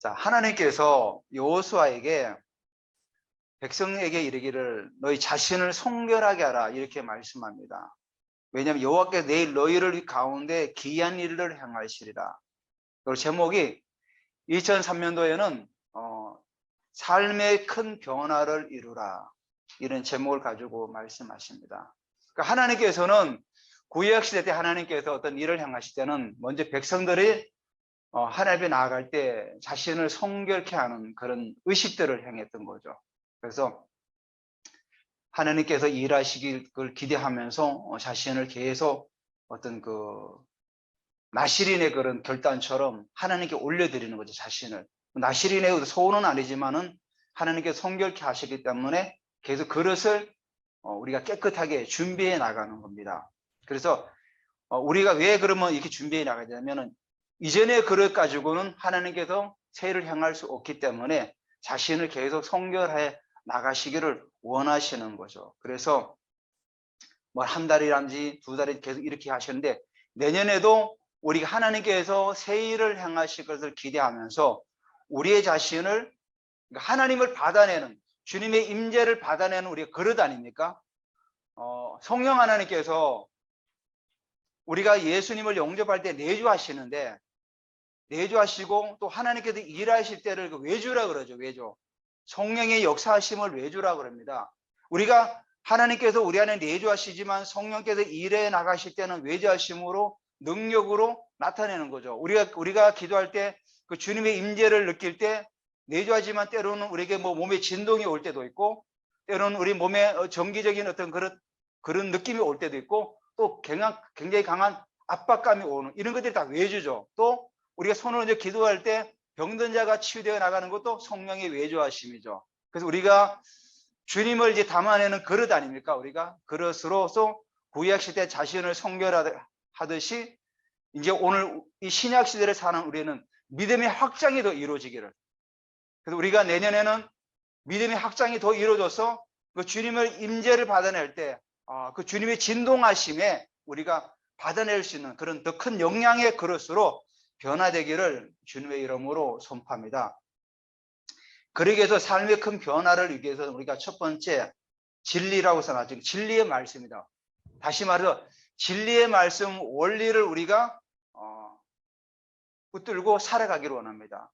자, 하나님께서 여호수아에게 백성에게 이르기를 너희 자신을 성결하게 하라 이렇게 말씀합니다. 왜냐하면 여호와께서 내일 너희를 가운데 기이한 일을 행하시리라. 그리고 제목이 2003년도에는 어, 삶의 큰 변화를 이루라 이런 제목을 가지고 말씀하십니다. 그러니까 하나님께서는 구약 시대 때 하나님께서 어떤 일을 행하실 때는 먼저 백성들이 어, 하나님에 나아갈 때 자신을 성결케 하는 그런 의식들을 행했던 거죠. 그래서 하나님께서 일하시길 기대하면서 어, 자신을 계속 어떤 그 나시린의 그런 결단처럼 하나님께 올려드리는 거죠, 자신을. 나시린의 소원은 아니지만은 하나님께 성결케 하시기 때문에 계속 그릇을 어, 우리가 깨끗하게 준비해 나가는 겁니다. 그래서 어, 우리가 왜 그러면 이렇게 준비해 나가냐면은 이전의 그릇 가지고는 하나님께서 새를 향할 수 없기 때문에 자신을 계속 성결해 나가시기를 원하시는 거죠. 그래서 뭐 한 달이란지 두 달이 계속 이렇게 하시는데 내년에도 우리가 하나님께서 새 일을 행하실 것을 기대하면서 우리의 자신을 그러니까 하나님을 받아내는 주님의 임재를 받아내는 우리가 그릇 아닙니까? 어, 성령 하나님께서 우리가 예수님을 영접할 때 내주하시는데 내주하시고 또 하나님께서 일하실 때를 그 외주라 그러죠. 외주. 성령의 역사하심을 외주라 그럽니다. 우리가 하나님께서 우리 안에 내주하시지만 성령께서 일해 나가실 때는 외주하심으로 능력으로 나타내는 거죠. 우리가 우리가 기도할 때 그 주님의 임재를 느낄 때 내주하지만 때로는 우리에게 뭐 몸에 진동이 올 때도 있고 때로는 우리 몸에 어, 정기적인 어떤 그런 그런 느낌이 올 때도 있고 또 굉장히 강한 압박감이 오는 이런 것들이 다 외주죠. 또 우리가 손을 얹어 기도할 때 병든 자가 치유되어 나가는 것도 성령의 외주하심이죠. 그래서 우리가 주님을 이제 담아내는 그릇 아닙니까? 우리가 그릇으로서 구약 시대 자신을 성결하듯이 이제 오늘 이 신약 시대를 사는 우리는 믿음의 확장이 더 이루어지기를. 그래서 우리가 내년에는 믿음의 확장이 더 이루어져서 그 주님을 임재를 받아낼 때, 어, 그 주님의 진동하심에 우리가 받아낼 수 있는 그런 더 큰 영향의 그릇으로 변화되기를 주님의 이름으로 선포합니다. 그러기 위해서 삶의 큰 변화를 위해서 우리가 첫 번째 진리라고 써놨죠. 진리의 말씀이다. 다시 말해서 진리의 말씀 원리를 우리가 붙들고 살아가기를 원합니다.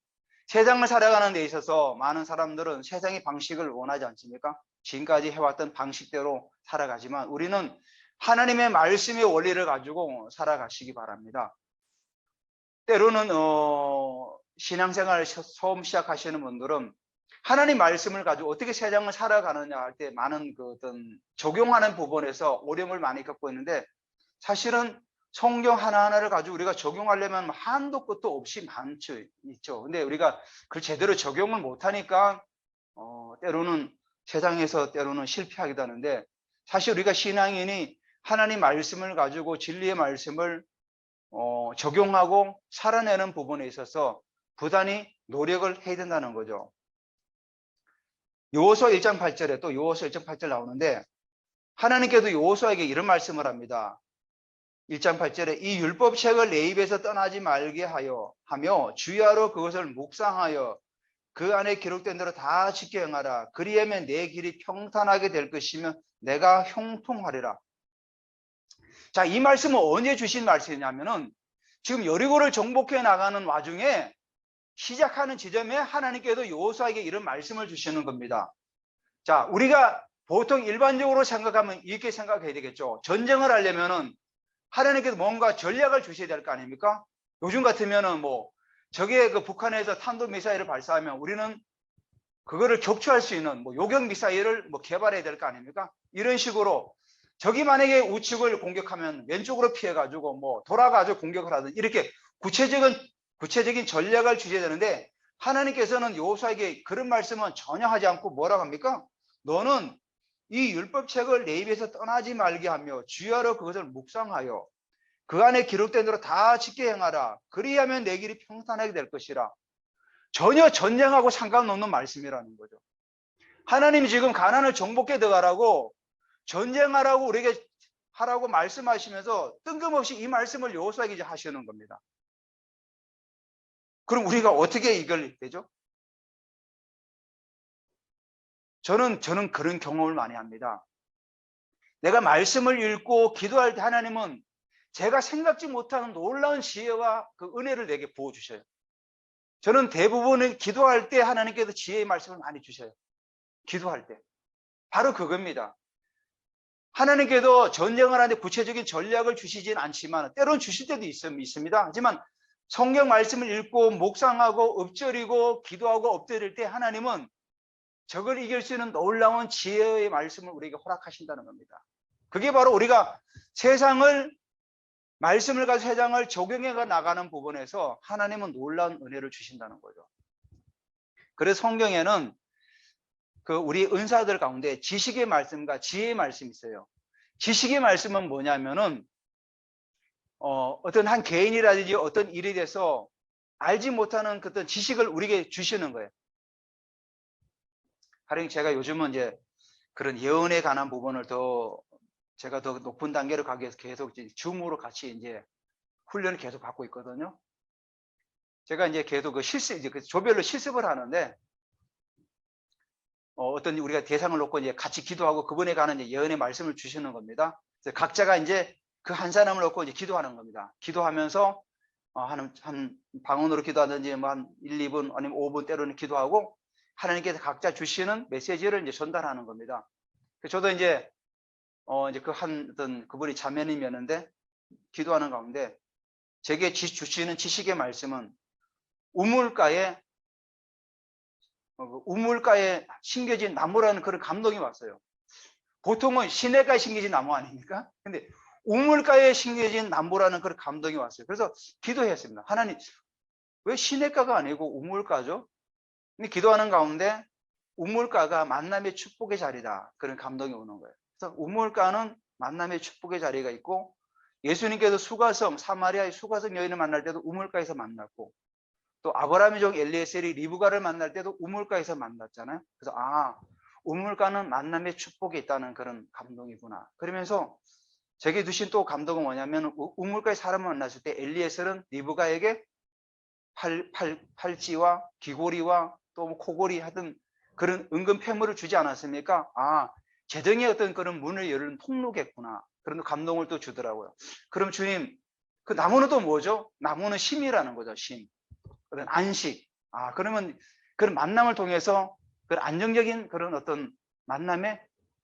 세상을 살아가는 데 있어서 많은 사람들은 세상의 방식을 원하지 않습니까? 지금까지 해왔던 방식대로 살아가지만 우리는 하나님의 말씀의 원리를 가지고 살아가시기 바랍니다. 때로는 어, 신앙생활 처음 시작하시는 분들은 하나님 말씀을 가지고 어떻게 세상을 살아가느냐 할 때 많은 그 어떤 적용하는 부분에서 어려움을 많이 겪고 있는데 사실은 성경 하나하나를 가지고 우리가 적용하려면 한도 끝도 없이 많죠 있죠. 근데 우리가 그걸 제대로 적용을 못하니까 어, 때로는 세상에서 때로는 실패하기도 하는데 사실 우리가 신앙인이 하나님 말씀을 가지고 진리의 말씀을 어, 적용하고 살아내는 부분에 있어서 부단히 노력을 해야 된다는 거죠. 요호서 1장 8절에 또 요호서 1장 8절 나오는데 하나님께도 요호서에게 이런 말씀을 합니다. 1장 8절에 이 율법책을 내 입에서 떠나지 말게 하여 하며 주야로 그것을 묵상하여 그 안에 기록된 대로 다 지켜 행하라. 그리하면 내 길이 평탄하게 될 것이며 내가 형통하리라. 자, 이 말씀은 언제 주신 말씀이냐면은 지금 여리고를 정복해 나가는 와중에 시작하는 지점에 하나님께서 요호수아에게 이런 말씀을 주시는 겁니다. 자, 우리가 보통 일반적으로 생각하면 이렇게 생각해야 되겠죠. 전쟁을 하려면은 하나님께서 뭔가 전략을 주셔야 될 거 아닙니까? 요즘 같으면은 뭐 저게 그 북한에서 탄도 미사일을 발사하면 우리는 그거를 격추할 수 있는 뭐 요격 미사일을 뭐 개발해야 될 거 아닙니까? 이런 식으로 저기 만약에 우측을 공격하면 왼쪽으로 피해 가지고 뭐 돌아가지고 공격을 하든 이렇게 구체적인 구체적인 전략을 주셔야 되는데 하나님께서는 요호수아에게 그런 말씀은 전혀 하지 않고 뭐라고 합니까? 너는 이 율법책을 내 입에서 떠나지 말게 하며 주야로 그것을 묵상하여 그 안에 기록된 대로 다 지켜 행하라. 그리하면 내 길이 평탄하게 될 것이라. 전혀 전쟁하고 상관없는 말씀이라는 거죠. 하나님이 지금 가난을 정복해 들어가라고 전쟁하라고 우리에게 하라고 말씀하시면서 뜬금없이 이 말씀을 요호수아에게 하시는 겁니다. 그럼 우리가 어떻게 이걸 되죠? 저는 저는 그런 경험을 많이 합니다. 내가 말씀을 읽고 기도할 때 하나님은 제가 생각지 못하는 놀라운 지혜와 그 은혜를 내게 부어 주셔요. 저는 대부분은 기도할 때 하나님께서 지혜의 말씀을 많이 주셔요. 기도할 때. 바로 그겁니다. 하나님께도 전쟁을 하는데 구체적인 전략을 주시진 않지만 때론 주실 때도 있, 있습니다. 하지만 성경 말씀을 읽고 묵상하고 엎드리고 기도하고 엎드릴 때 하나님은 적을 이길 수 있는 놀라운 지혜의 말씀을 우리에게 허락하신다는 겁니다. 그게 바로 우리가 세상을 말씀을 가지고 세상을 적용해 나가는 부분에서 하나님은 놀라운 은혜를 주신다는 거죠. 그래서 성경에는 그 우리 은사들 가운데 지식의 말씀과 지혜의 말씀이 있어요. 지식의 말씀은 뭐냐면은 어, 어떤 한 개인이라든지 어떤 일에 대해서 알지 못하는 그 어떤 지식을 우리에게 주시는 거예요. 하령 제가 요즘은 이제 그런 예언에 관한 부분을 더 제가 더 높은 단계로 가기 위해서 계속 이제 줌으로 같이 이제 훈련을 계속 받고 있거든요. 제가 이제 계속 그 실습, 이제 그 조별로 실습을 하는데 어, 어떤 우리가 대상을 놓고 이제 같이 기도하고 그분에 관한 예언의 말씀을 주시는 겁니다. 각자가 이제 그 한 사람을 놓고 이제 기도하는 겁니다. 기도하면서 어, 한, 한 방언으로 기도하든지 뭐한 1, 2분 아니면 5분 때로는 기도하고 하나님께서 각자 주시는 메시지를 이제 전달하는 겁니다. 저도 이제 어 이제 그 한 어떤 그분이 자매님이었는데 기도하는 가운데 제게 지, 주시는 지식의 말씀은 우물가에 우물가에 심겨진 나무라는 그런 감동이 왔어요. 보통은 시내가에 심겨진 나무 아닙니까? 근데 우물가에 심겨진 나무라는 그런 감동이 왔어요. 그래서 기도했습니다. 하나님, 왜 시내가가 아니고 우물가죠? 근데 기도하는 가운데 우물가가 만남의 축복의 자리다. 그런 감동이 오는 거예요. 그래서 우물가는 만남의 축복의 자리가 있고 예수님께서 수가성, 사마리아의 수가성 여인을 만날 때도 우물가에서 만났고 또 아브라함의 종 엘리에셀이 리브가를 만날 때도 우물가에서 만났잖아요. 그래서 아 우물가는 만남의 축복이 있다는 그런 감동이구나. 그러면서 제게 주신 또 감동은 뭐냐면 우물가의 사람을 만났을 때 엘리에셀은 리브가에게 팔, 팔, 팔찌와 귀고리와 또 뭐 코골이 하든 그런 은근 폐물을 주지 않았습니까? 아, 재정의 어떤 그런 문을 열는 통로겠구나. 그런 감동을 또 주더라고요. 그럼 주님, 그 나무는 또 뭐죠? 나무는 심이라는 거죠, 심. 그런 안식. 아, 그러면 그런 만남을 통해서 그런 안정적인 그런 어떤 만남의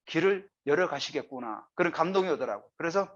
길을 열어 가시겠구나. 그런 감동이 오더라고요. 그래서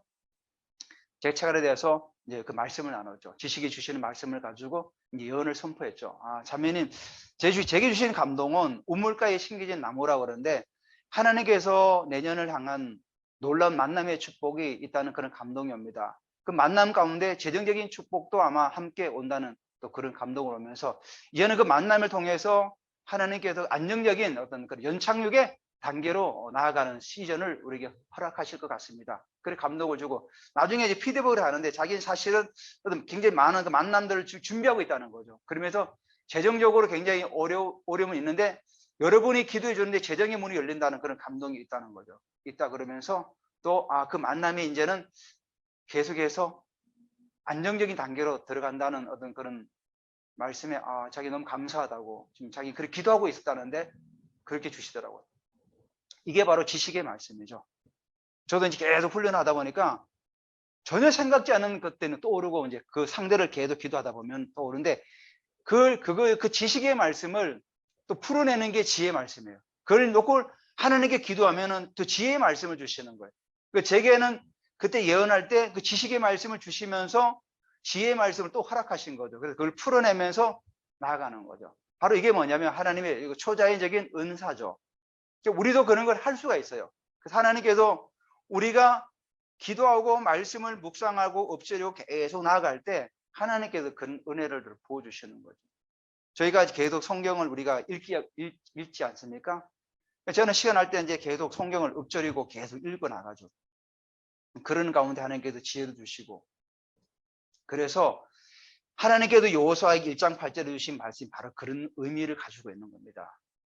제 차관에 대해서 이제 그 말씀을 나눴죠. 지식이 주시는 말씀을 가지고 예언을 선포했죠. 아, 자매님, 제주, 제게 주시는 감동은 우물가에 심겨진 나무라고 그러는데 하나님께서 내년을 향한 놀라운 만남의 축복이 있다는 그런 감동이 옵니다. 그 만남 가운데 재정적인 축복도 아마 함께 온다는 또 그런 감동을 오면서 이제는 그 만남을 통해서 하나님께서 안정적인 어떤 그 연착륙의 단계로 나아가는 시즌을 우리에게 허락하실 것 같습니다. 그래 감동을 주고 나중에 이제 피드백을 하는데 자기는 사실은 굉장히 많은 그 만남들을 준비하고 있다는 거죠. 그러면서 재정적으로 굉장히 어려, 어려움은 있는데 여러분이 기도해 줬는데 재정의 문이 열린다는 그런 감동이 있다는 거죠. 있다 그러면서 또 아 그 만남이 이제는 계속해서 안정적인 단계로 들어간다는 어떤 그런 말씀에 아 자기 너무 감사하다고 지금 자기 그렇게 기도하고 있었다는데 그렇게 주시더라고요. 이게 바로 지식의 말씀이죠. 저도 이제 계속 훈련하다 보니까 전혀 생각지 않은 것 때는 떠오르고 이제 그 상대를 계속 기도하다 보면 떠오르는데 그걸 그거 그 지식의 말씀을 또 풀어내는 게 지혜의 말씀이에요. 그걸 놓고 하나님께 기도하면은 또 지혜의 말씀을 주시는 거예요. 그 제게는 그때 예언할 때 그 지식의 말씀을 주시면서 지혜의 말씀을 또 허락하신 거죠. 그래서 그걸 풀어내면서 나아가는 거죠. 바로 이게 뭐냐면 하나님의 초자연적인 은사죠. 우리도 그런 걸 할 수가 있어요. 그래서 하나님께서 우리가 기도하고 말씀을 묵상하고 엎드리고 계속 나아갈 때 하나님께서 그 은혜를 부어주시는 거죠. 저희가 계속 성경을 우리가 읽기, 읽, 읽지 않습니까? 저는 시간 할때 이제 계속 성경을 엎드리고 계속 읽어 나가죠. 그런 가운데 하나님께서 지혜를 주시고 그래서 하나님께도 요호수아에게 1장 8절에 주신 말씀이 바로 그런 의미를 가지고 있는 겁니다.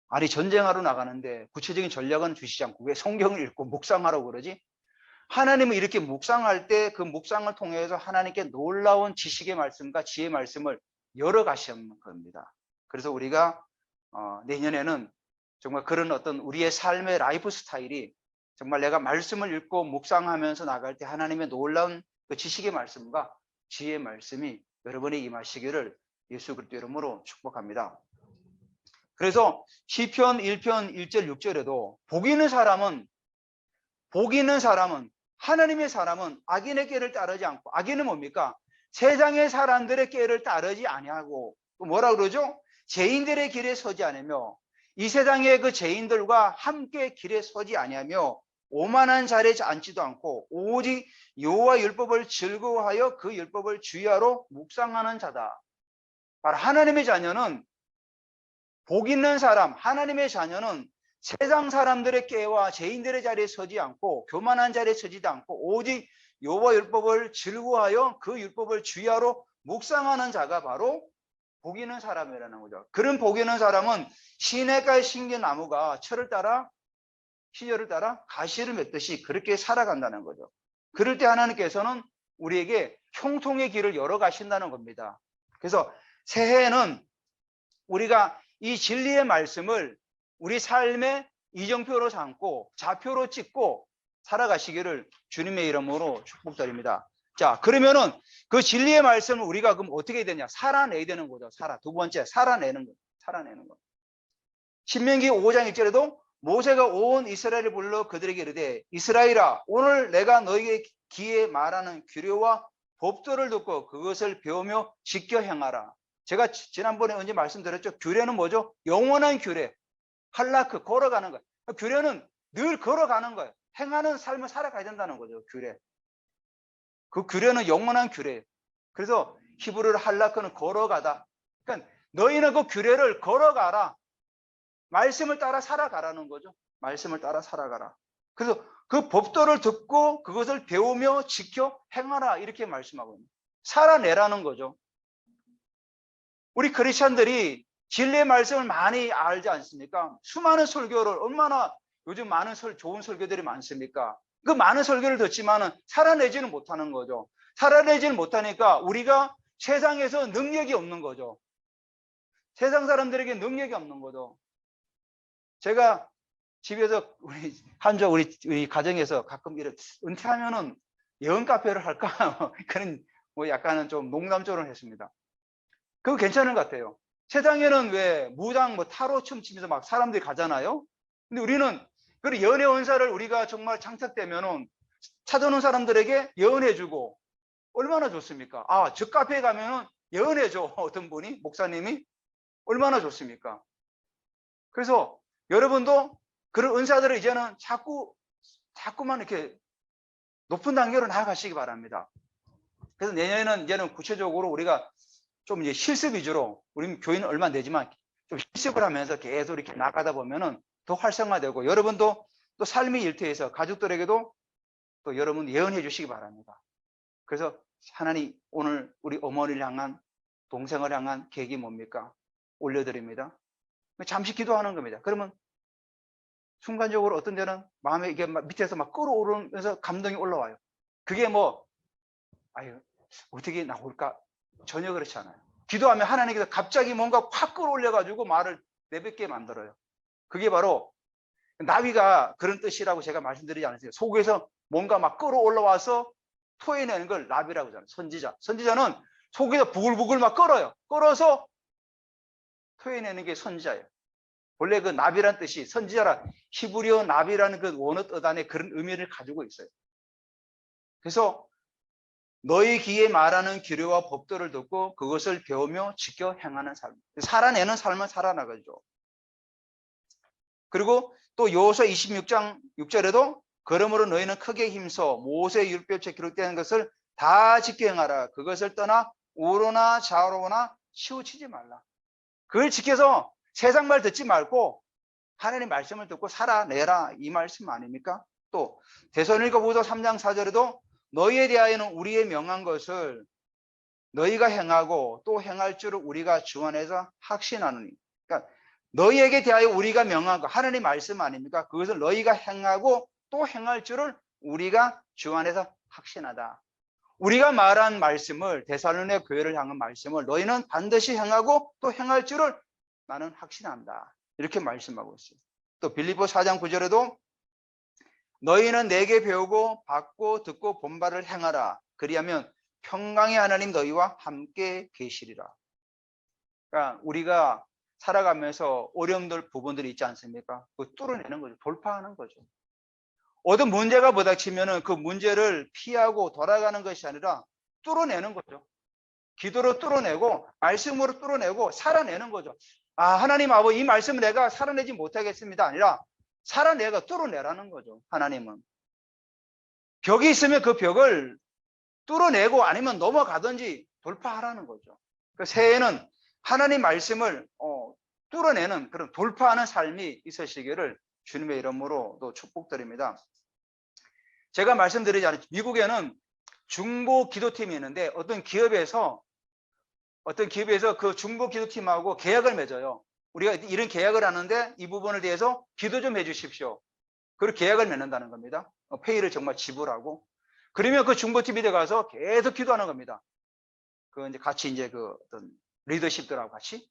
아니 전쟁하러 나가는데 구체적인 전략은 주시지 않고 왜 성경을 읽고 묵상하라고 그러지? 하나님은 이렇게 묵상할 때 그 묵상을 통해서 하나님께 놀라운 지식의 말씀과 지혜의 말씀을 열어가시는 겁니다. 그래서 우리가 어, 내년에는 정말 그런 어떤 우리의 삶의 라이프 스타일이 정말 내가 말씀을 읽고 묵상하면서 나갈 때 하나님의 놀라운 그 지식의 말씀과 지혜의 말씀이 여러분이 임하시기를 예수 그리스도 이름으로 축복합니다. 그래서 시편 1편 1절 6절에도 복 있는 사람은 복 있는 사람은 하나님의 사람은 악인의 깨를 따르지 않고 악인은 뭡니까? 세상의 사람들의 깨를 따르지 아니하고 또 뭐라 그러죠? 죄인들의 길에 서지 않으며 이 세상의 그 죄인들과 함께 길에 서지 아니하며 오만한 자리에 앉지도 않고 오직 여호와 율법을 즐거워하여 그 율법을 주야로 묵상하는 자다. 바로 하나님의 자녀는 복 있는 사람, 하나님의 자녀는 세상 사람들의 깨와 죄인들의 자리에 서지 않고 교만한 자리에 서지도 않고 오직 여호와 율법을 즐거워하여 그 율법을 주야로 묵상하는 자가 바로 복 있는 사람이라는 거죠. 그런 복 있는 사람은 시냇가에 심긴 나무가 철을 따라 시절을 따라 가시를 맺듯이 그렇게 살아간다는 거죠. 그럴 때 하나님께서는 우리에게 형통의 길을 열어 가신다는 겁니다. 그래서 새해에는 우리가 이 진리의 말씀을 우리 삶의 이정표로 삼고 좌표로 찍고 살아가시기를 주님의 이름으로 축복드립니다. 자, 그러면은 그 진리의 말씀을 우리가 그럼 어떻게 해야 되냐? 살아내야 되는 거죠. 살아. 두 번째, 살아내는 거. 살아내는 거. 신명기 5장 1절에도 모세가 온 이스라엘을 불러 그들에게 이르되 이스라엘아 오늘 내가 너희에게 기에 말하는 규례와 법도를 듣고 그것을 배우며 지켜 행하라. 제가 지- 지난번에 언제 말씀드렸죠? 규례는 뭐죠? 영원한 규례. 할라크 걸어가는 거예요. 규례는 늘 걸어가는 거예요. 행하는 삶을 살아가야 된다는 거죠. 규례. 그 규례는 영원한 규례예요. 그래서 히브리로 할라크는 걸어가다. 그러니까 너희는 그 규례를 걸어가라. 말씀을 따라 살아가라는 거죠. 말씀을 따라 살아가라. 그래서 그 법도를 듣고 그것을 배우며 지켜 행하라 이렇게 말씀하고 있는 살아내라는 거죠. 우리 크리스천들이 진리의 말씀을 많이 알지 않습니까? 수많은 설교를 얼마나 요즘 많은 설, 좋은 설교들이 많습니까? 그 많은 설교를 듣지만은 살아내지는 못하는 거죠. 살아내지는 못하니까 우리가 세상에서 능력이 없는 거죠. 세상 사람들에게 능력이 없는 거죠. 제가 집에서 우리 한조 우리, 우리 가정에서 가끔 이런 은퇴하면은 여행 카페를 할까 그런 뭐 약간은 좀 농담조를 했습니다. 그거 괜찮은 것 같아요. 세상에는 왜 무당 뭐 타로 춤추면서 막 사람들이 가잖아요. 근데 우리는 그 연애 원사를 우리가 정말 장착되면은 찾아오는 사람들에게 예언해주고 얼마나 좋습니까? 아, 저 카페에 가면은 예언해줘 어떤 분이 목사님이 얼마나 좋습니까? 그래서 여러분도 그런 은사들을 이제는 자꾸 자꾸만 이렇게 높은 단계로 나아가시기 바랍니다. 그래서 내년에는 이제는 구체적으로 우리가 좀 이제 실습 위주로 우리 교인은 얼마 안 되지만 좀 실습을 하면서 계속 이렇게 나가다 보면은 더 활성화되고 여러분도 또 삶의 일터에서 가족들에게도 또 여러분 예언해 주시기 바랍니다. 그래서 하나님 오늘 우리 어머니를 향한 동생을 향한 계획이 뭡니까? 올려드립니다. 잠시 기도하는 겁니다. 그러면 순간적으로 어떤 데는 마음에 이게 막 밑에서 막 끌어오르면서 감동이 올라와요. 그게 뭐, 아유, 어떻게 나올까? 전혀 그렇지 않아요. 기도하면 하나님께서 갑자기 뭔가 확 끌어올려가지고 말을 내뱉게 만들어요. 그게 바로 나비가 그런 뜻이라고 제가 말씀드리지 않았어요. 속에서 뭔가 막 끌어올라와서 토해내는 걸 나비라고 하잖아요. 선지자. 선지자는 속에서 부글부글 막 끌어요. 끌어서 토해내는 게 선지자예요. 원래 그 나비란 뜻이 선지자라 히브리어 나비라는 그 원어 뜻 안에 그런 의미를 가지고 있어요. 그래서 너희 귀에 말하는 규례와 법도를 듣고 그것을 배우며 지켜 행하는 삶. 살아내는 삶을 살아나가죠. 그리고 또 요서 26장 6절에도 그러므로 너희는 크게 힘써 모세 율법에 기록되는 것을 다 지켜 행하라. 그것을 떠나 우로나 좌로나 치우치지 말라. 그걸 지켜서 세상 말 듣지 말고 하나님 말씀을 듣고 살아내라 이 말씀 아닙니까? 또 대선일가보서 3장 4절에도 너희에 대하여는 우리의 명한 것을 너희가 행하고 또 행할 줄을 우리가 주 안에서 확신하느니 그러니까 너희에게 대하여 우리가 명한 것 하나님 말씀 아닙니까? 그것을 너희가 행하고 또 행할 줄을 우리가 주 안에서 확신하다. 우리가 말한 말씀을 대살로네 교회를 향한 말씀을 너희는 반드시 행하고 또 행할 줄을 나는 확신한다. 이렇게 말씀하고 있어요. 또 빌리포 4장 9절에도 너희는 내게 배우고 받고 듣고 본 바를 행하라. 그리하면 평강의 하나님 너희와 함께 계시리라. 그러니까 우리가 살아가면서 어려움들 부분들이 있지 않습니까? 그 뚫어내는 거죠. 돌파하는 거죠. 어떤 문제가 부닥치면은 그 문제를 피하고 돌아가는 것이 아니라 뚫어내는 거죠. 기도로 뚫어내고 말씀으로 뚫어내고 살아내는 거죠. 아 하나님 아버지 이 말씀을 내가 살아내지 못하겠습니다. 아니라 살아내가 뚫어내라는 거죠. 하나님은 벽이 있으면 그 벽을 뚫어내고 아니면 넘어가든지 돌파하라는 거죠. 그 새해에는 하나님 말씀을 어, 뚫어내는 그런 돌파하는 삶이 있으시기를 주님의 이름으로 또 축복드립니다. 제가 말씀드리지 않았죠. 미국에는 중보 기도팀이 있는데 어떤 기업에서 어떤 기업에서 그 중보 기도팀하고 계약을 맺어요. 우리가 이런 계약을 하는데 이 부분에 대해서 기도 좀 해주십시오. 그리고 계약을 맺는다는 겁니다. 어, 페이를 정말 지불하고 그러면 그 중보팀이 들어가서 계속 기도하는 겁니다. 그 이제 같이 이제 그 어떤 리더십들하고 같이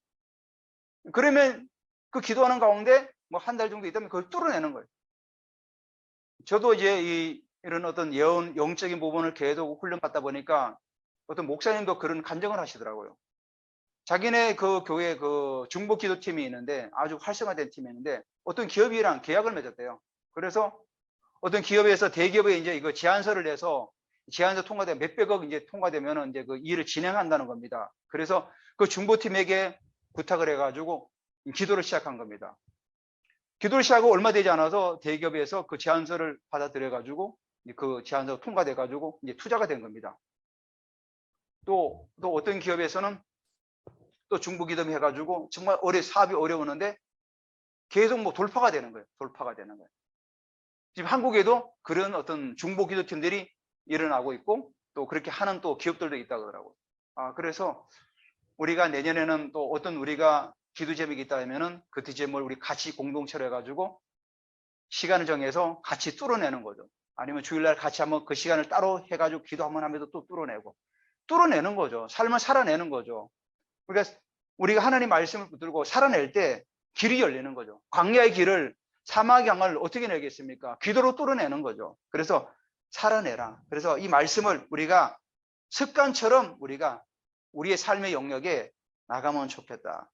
그러면 그 기도하는 가운데 뭐 한 달 정도 있다면 그걸 뚫어내는 거예요. 저도 이제 이 이런 어떤 예언 영적인 부분을 계속 훈련받다 보니까 어떤 목사님도 그런 간증을 하시더라고요. 자기네 그 교회 그 중보 기도팀이 있는데 아주 활성화된 팀이 있는데 어떤 기업이랑 계약을 맺었대요. 그래서 어떤 기업에서 대기업에 이제 이거 제안서를 내서 제안서 통과되면 몇백억 이제 통과되면 이제 그 일을 진행한다는 겁니다. 그래서 그 중보팀에게 부탁을 해가지고 기도를 시작한 겁니다. 기도를 시작하고 얼마 되지 않아서 대기업에서 그 제안서를 받아들여가지고 그 제안서 통과돼 가지고 이제 투자가 된 겁니다. 또, 또 어떤 기업에서는 또 중부기금 해가지고 정말 어려 사업이 어려우는데 계속 뭐 돌파가 되는 거예요. 돌파가 되는 거예요. 지금 한국에도 그런 어떤 중보 기도팀들이 일어나고 있고 또 그렇게 하는 또 기업들도 있다고 하더라고요. 아, 그래서 우리가 내년에는 또 어떤 우리가 기도 제목이 있다 하면은 그 제목을 우리 같이 공동체로 해가지고 시간을 정해서 같이 뚫어내는 거죠. 아니면 주일날 같이 한번 그 시간을 따로 해가지고 기도 한번 하면서 또 뚫어내고 뚫어내는 거죠. 삶을 살아내는 거죠. 그러니까 우리가 하나님 말씀을 붙들고 살아낼 때 길이 열리는 거죠. 광야의 길을 사막의 강을 어떻게 내겠습니까? 기도로 뚫어내는 거죠. 그래서 살아내라. 그래서 이 말씀을 우리가 습관처럼 우리가 우리의 삶의 영역에 나가면 좋겠다.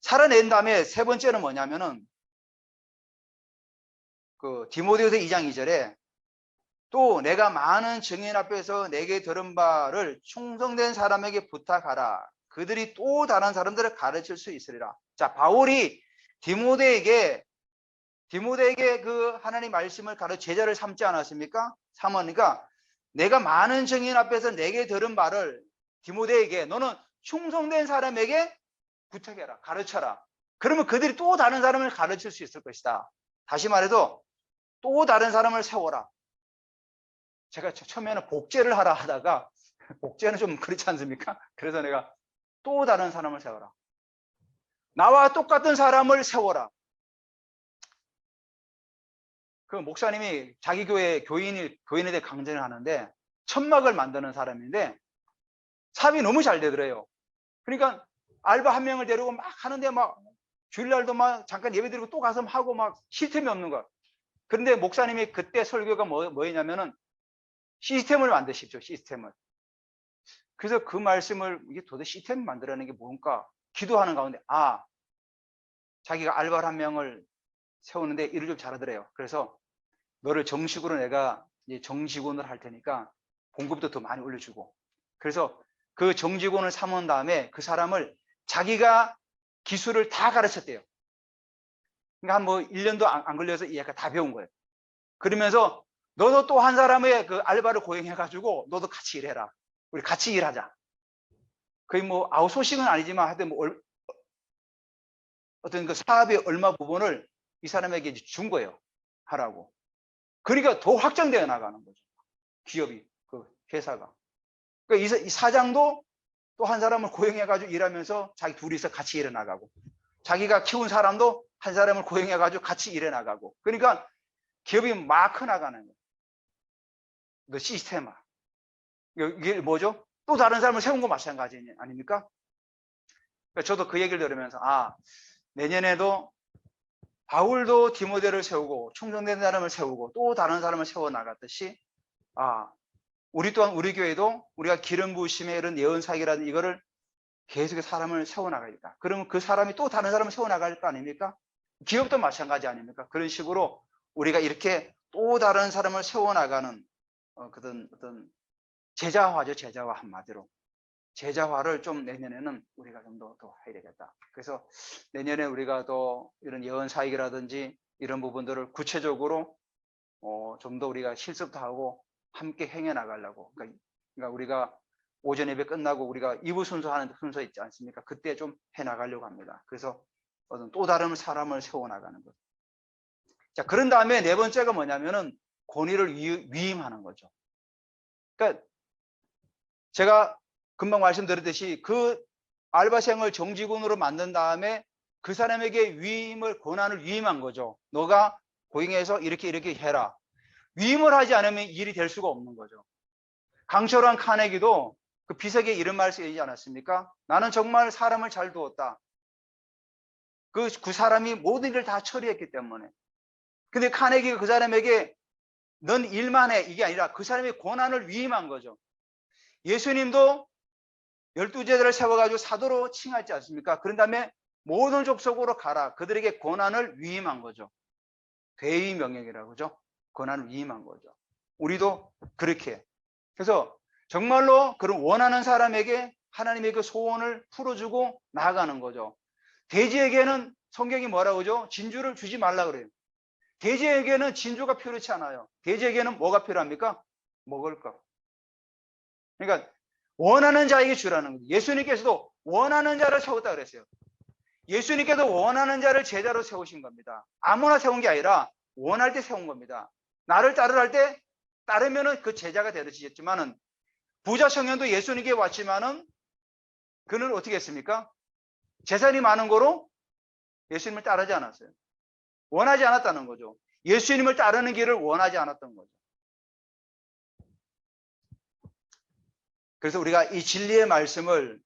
살아낸 다음에 세 번째는 뭐냐면은 그 디모데후서 2장 2절에 또 내가 많은 증인 앞에서 내게 들은 바를 충성된 사람에게 부탁하라. 그들이 또 다른 사람들을 가르칠 수 있으리라. 자, 바울이 디모데에게 디모데에게 그 하나님 말씀을 가르쳐 제자를 삼지 않았습니까? 삼으니까 내가 많은 증인 앞에서 내게 들은 바를 디모데에게 너는 충성된 사람에게 부탁해라. 가르쳐라. 그러면 그들이 또 다른 사람을 가르칠 수 있을 것이다. 다시 말해도 또 다른 사람을 세워라. 제가 처음에는 복제를 하라 하다가 복제는 좀 그렇지 않습니까? 그래서 내가 또 다른 사람을 세워라. 나와 똑같은 사람을 세워라. 그 목사님이 자기 교회 교인이 교인에 대해 강전을 하는데 천막을 만드는 사람인데 사업이 너무 잘 되더래요. 그러니까 알바 한 명을 데리고 막 하는데 막 주일날도 막 잠깐 예배 드리고 또 가서 하고 막 시스템이 없는 거야. 그런데 목사님이 그때 설교가 뭐, 뭐였냐면은 시스템을 만드십시오. 시스템을. 그래서 그 말씀을 이게 도대체 시스템 만들어내는 게 뭔가 기도하는 가운데 아 자기가 알바를 한 명을 세우는데 일을 좀 잘하더래요. 그래서 너를 정식으로 내가 정직원을 할 테니까 봉급도 더 많이 올려주고 그래서 그 정직원을 삼은 다음에 그 사람을 자기가 기술을 다 가르쳤대요. 그러니까 한 뭐 1년도 안, 안 걸려서 얘가 다 배운 거예요. 그러면서 너도 또 한 사람의 그 알바를 고용해가지고 너도 같이 일해라. 우리 같이 일하자. 거의 뭐 아웃소싱은 아니지만 하여튼 뭐 얼, 어떤 그 사업의 얼마 부분을 이 사람에게 준 거예요. 하라고. 그러니까 더 확장되어 나가는 거죠. 기업이, 그 회사가. 그러니까 이 사장도 또 한 사람을 고용해가지고 일하면서 자기 둘이서 같이 일해 나가고 자기가 키운 사람도 한 사람을 고용해 가지고 같이 일해 나가고 그러니까 기업이 막 커 나가는 거예요. 그 시스템화. 이게 뭐죠? 또 다른 사람을 세운 거 마찬가지 아닙니까? 그러니까 저도 그 얘기를 들으면서 아 내년에도 바울도 디모데를 세우고 충성된 사람을 세우고 또 다른 사람을 세워 나갔듯이 아 우리 또한 우리 교회도 우리가 기름 부으심의 이런 예언 사역이라는 이거를 계속해 사람을 세워 나가야겠다. 그러면 그 사람이 또 다른 사람을 세워 나갈 거 아닙니까? 기업도 마찬가지 아닙니까? 그런 식으로 우리가 이렇게 또 다른 사람을 세워 나가는 어, 그런 어떤 제자화죠, 제자화 한마디로. 제자화를 좀 내년에는 우리가 좀 더 더 해야 되겠다. 그래서 내년에 우리가 또 이런 예언 사역이라든지 이런 부분들을 구체적으로 어, 좀 더 우리가 실습도 하고 함께 행해 나가려고. 그러니까, 그러니까 우리가 오전 예배 끝나고 우리가 2부 순서 하는 순서 있지 않습니까? 그때 좀 해 나가려고 합니다. 그래서 어떤 또 다른 사람을 세워 나가는 것. 자, 그런 다음에 네 번째가 뭐냐면은 권위를 위, 위임하는 거죠. 그러니까 제가 금방 말씀드렸듯이 그 알바생을 정직원으로 만든 다음에 그 사람에게 위임을 권한을 위임한 거죠. 너가 고행해서 이렇게 이렇게 해라. 위임을 하지 않으면 일이 될 수가 없는 거죠. 강철한 카네기도 그 비석에 이런 말 쓰이지 않았습니까? 나는 정말 사람을 잘 두었다. 그, 그 사람이 모든 일을 다 처리했기 때문에. 근데 카네기가 그 사람에게 넌 일만 해. 이게 아니라 그 사람의 권한을 위임한 거죠. 예수님도 열두 제자를 세워가지고 사도로 칭하지 않습니까? 그런 다음에 모든 족속으로 가라. 그들에게 권한을 위임한 거죠. 대의 명령이라고 그죠? 권한을 위임한 거죠. 우리도 그렇게. 그래서 정말로 그런 원하는 사람에게 하나님의 그 소원을 풀어주고 나아가는 거죠. 돼지에게는 성경이 뭐라고 그러죠? 진주를 주지 말라 그래요. 돼지에게는 진주가 필요치 않아요. 돼지에게는 뭐가 필요합니까? 먹을 것. 그러니까 원하는 자에게 주라는 거예요. 예수님께서도 원하는 자를 세웠다 그랬어요. 예수님께서 원하는 자를 제자로 세우신 겁니다. 아무나 세운 게 아니라 원할 때 세운 겁니다. 나를 따르라 할때 따르면은 그 제자가 되듯이겠지만은 부자 청년도 예수님께 왔지만은 그는 어떻게 했습니까? 재산이 많은 거로 예수님을 따르지 않았어요. 원하지 않았다는 거죠. 예수님을 따르는 길을 원하지 않았던 거죠. 그래서 우리가 이 진리의 말씀을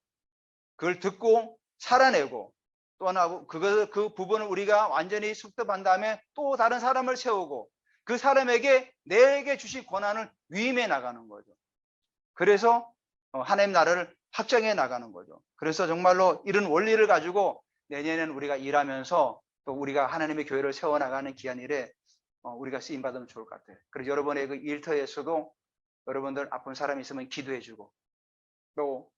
그걸 듣고 살아내고 또 하나 그거 그 부분을 우리가 완전히 숙답한 다음에 또 다른 사람을 세우고 그 사람에게 내게 주신 권한을 위임해 나가는 거죠. 그래서 어, 하나님 나라를 확장해 나가는 거죠. 그래서 정말로 이런 원리를 가지고 내년에는 우리가 일하면서 또 우리가 하나님의 교회를 세워 나가는 기한 일에 어, 우리가 쓰임 받으면 좋을 것 같아요. 그래서 여러분의 그 일터에서도 여러분들 아픈 사람이 있으면 기도해 주고 또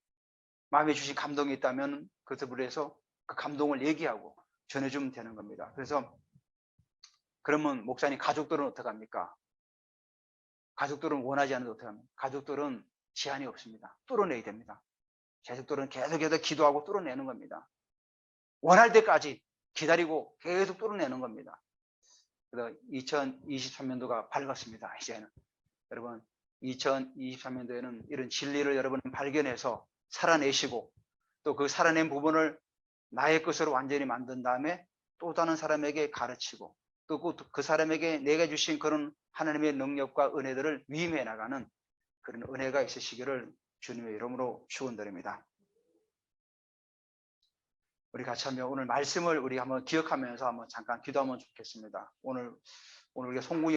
마음에 주신 감동이 있다면 그것을 위해서 그 감동을 얘기하고 전해주면 되는 겁니다. 그래서 그러면 목사님 가족들은 어떡합니까? 가족들은 원하지 않는데 어떡합니까? 가족들은 제한이 없습니다. 뚫어내야 됩니다. 가족들은 계속해서 기도하고 뚫어내는 겁니다. 원할 때까지 기다리고 계속 뚫어내는 겁니다. 그래서 2023년도가 밝았습니다. 이제는 여러분 2023년도에는 이런 진리를 여러분 발견해서 살아내시고 또 그 살아낸 부분을 나의 것으로 완전히 만든 다음에 또 다른 사람에게 가르치고 또 그 사람에게 내가 주신 그런 하나님의 능력과 은혜들을 위임해 나가는 그런 은혜가 있으시기를 주님의 이름으로 축원드립니다. 우리 같이 한번 오늘 말씀을 우리 한번 기억하면서 한번 잠깐 기도하면 좋겠습니다. 오늘 오늘 우리가 송구